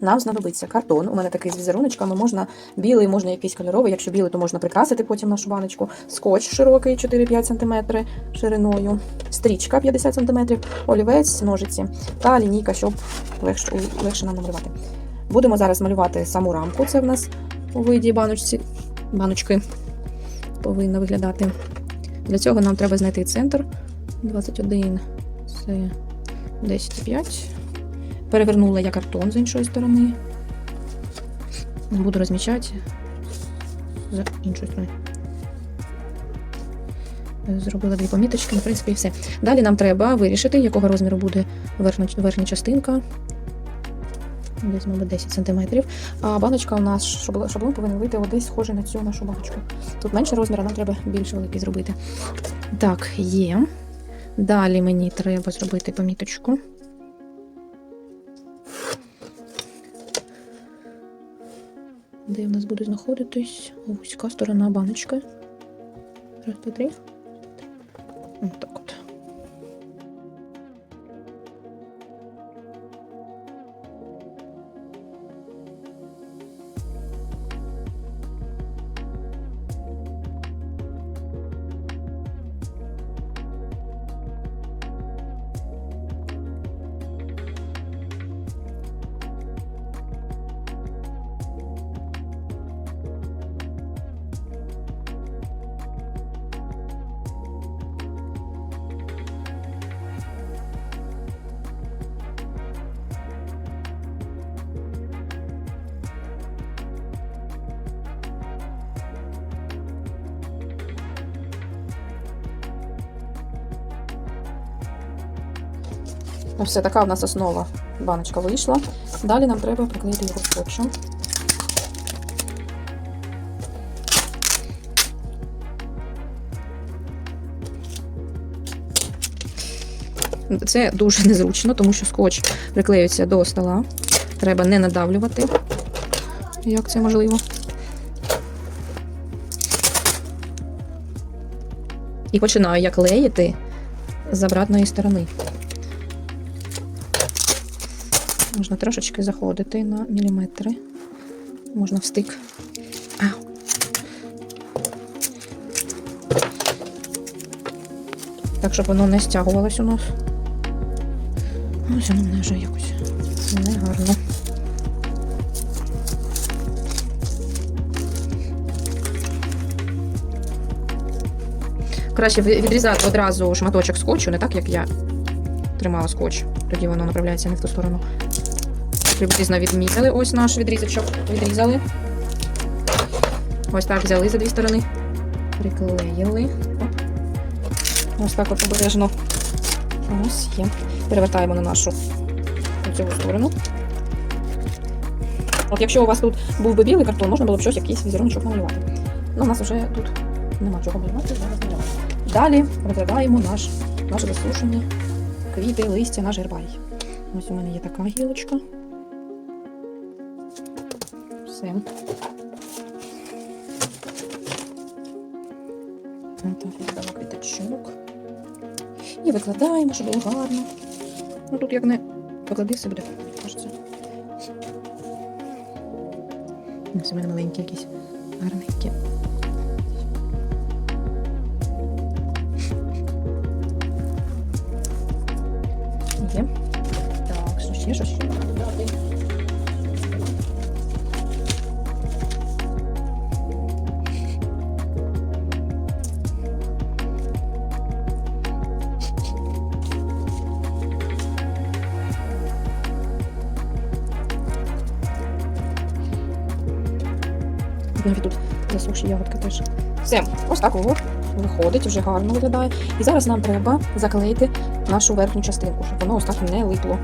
нам знадобиться картон. У мене такий з візеруночками. Можна білий, можна якийсь кольоровий. Якщо білий, то можна прикрасити потім нашу баночку. Скотч широкий 4-5 см шириною, стрічка 50 см, олівець, ножиці та лінійка, щоб легше, легше нам намалювати. Будемо зараз малювати саму рамку. Це в нас у виді баночці, баночки повинна виглядати. Для цього нам треба знайти центр 21, це 10,5. Перевернула я картон з іншої сторони. Буду розмічати з іншої сторони. Зробила дві поміточки, в принципі, і все. Далі нам треба вирішити, якого розміру буде верхня, верхня частинка. Десь, мабуть, 10 см. А баночка у нас шаблон, повинен вийти десь схожий на цю нашу баночку. Тут менше розміру, нам треба більш великий зробити. Так, є. Далі мені треба зробити поміточку. Де в нас буде знаходитись вузька сторона баночки. Раз, два, три. Ось так все, така в нас основа баночка вийшла. Далі нам треба приклеїти його скотчем. Це дуже незручно, тому що скотч приклеюється до стола. Треба не надавлювати, як це можливо. І починаю я клеїти з обратної сторони. Можна трошечки заходити на міліметри. Можна в стик. Ау. Так, щоб воно не стягувалось у нас. Ось воно мене вже якось негарно. Краще відрізати одразу шматочок скотчу, не так, як я тримала скотч. Тоді воно направляється не в ту сторону. Приблизно відмітили ось наш відрізочок. Відрізали. Ось так взяли за дві сторони. Приклеїли. Ось так от обережно. Ось є. Перевертаємо на нашу цю сторону. От якщо у вас тут був би білий картон, можна було б щось якийсь візерунок намалювати. Ну, у нас вже тут нема чого малювати, зараз малювати. Далі розглядаємо наш, наше засушені квіти, листя, наш гербарій. Ось у мене є така гілочка. Все. Так, квіточок. І викладаємо, щоб було гарно. Ну тут як не поклади, все буде, кажеться. Ось у мене маленькі. Так, що ще, що Навіть тут засуші ягодка теж. Все, ось так от виходить, вже гарно виглядає. І зараз нам треба заклеїти нашу верхню частинку, щоб воно ось так не липло.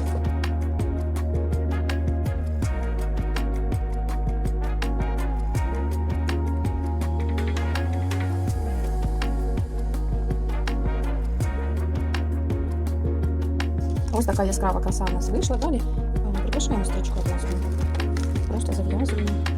Ось така яскрава краса у нас вийшла. Далі е, прикрашаємо стрічку одразу. Просто зав'язуємо.